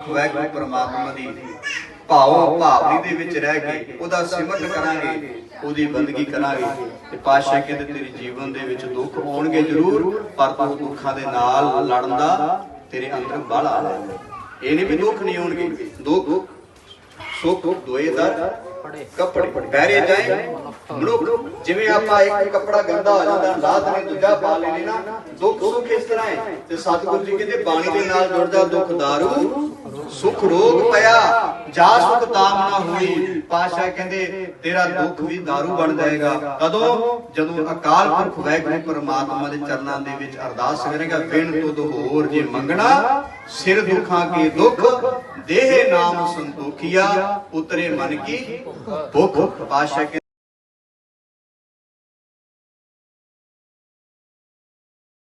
ਵਾਹਿਗੁਰੂ ਪਰਮਾਤਮਾ ਦੀ ਭਾਵ ਭਾਵਨੀ ਦੇ ਵਿੱਚ ਰਹਿ ਕੇ ਉਹਦਾ ਸਿਮਰਨ ਕਰਾਂਗੇ, ਉਹਦੀ ਬੰਦਗੀ ਕਰਾਂਗੇ ਤੇ ਪਾਤਸ਼ਾਹ ਕਹਿੰਦੇ ਤੇਰੇ ਜੀਵਨ ਦੇ ਵਿੱਚ ਦੁੱਖ ਆਉਣਗੇ ਜ਼ਰੂਰ, ਪਰ ਤੂੰ ਦੁੱਖਾਂ ਦੇ ਨਾਲ ਲੜਨ ਦਾ ਤੇਰੇ ਅੰਦਰ ਬਲ ਆ। ਜਾਏਗਾ ਇਹ ਨਹੀਂ ਵੀ ਦੁੱਖ ਨਹੀਂ ਆਉਣਗੇ, ਦੁੱਖ ਸੁੱਖ, ਦੋਏ ਦਰ ਕੱਪੜੇ ਪਹਿਰੇ ਜਾਏ, ਮਨੁੱਖ, ਜਿਵੇਂ ਆਪਾਂ ਇੱਕ ਕੱਪੜਾ ਗੰਦਾ ਹੋ ਜਾਂਦਾ ਲਾਤ ਨੇ ਦੂਜਾ ਪਾ ਲੈਨੇ ਨਾ, ਦੁੱਖ ਸੁੱਖ ਇਸ ਤਰ੍ਹਾਂ ਹੈ ਤੇ ਸਤਿਗੁਰੂ ਜੀ ਕਹਿੰਦੇ ਬਾਣੀ ਦੇ ਨਾਲ ਜੁੜਦਾ ਦੁੱਖ ਦਾਰੂ ਸੁਖ ਰੋਗ ਪਿਆ, ਜਾ ਸੁਖ ਤਾਮ ਹੋਈ। ਪਾਸ਼ਾ ਕਹਿੰਦੇ, ਤੇਰਾ ਦੁੱਖ ਵੀ ਦਾਰੂ ਬਣ ਜਾਏਗਾ। ਕਦੋਂ? ਜਦੋਂ ਅਕਾਲ ਪੁਰਖ ਵਾਹਿਗੁਰੂ ਪਰਮਾਤਮਾ ਦੇ ਚਰਨਾਂ ਦੇ ਵਿੱਚ ਅਰਦਾਸ ਕਰੇਗਾ, ਬਿਨ ਤੁਧ ਹੋਰ ਜੇ ਮੰਗਣਾ, ਸਿਰ ਦੁਖਾਂ ਕੇ ਦੁੱਖ, ਦੇਹ ਨਾਮ ਸੰਤੋਖੀਆ, ਉਤਰੇ ਮਨ ਕੀ ਭੁੱਖ। ਪਾਸ਼ਾ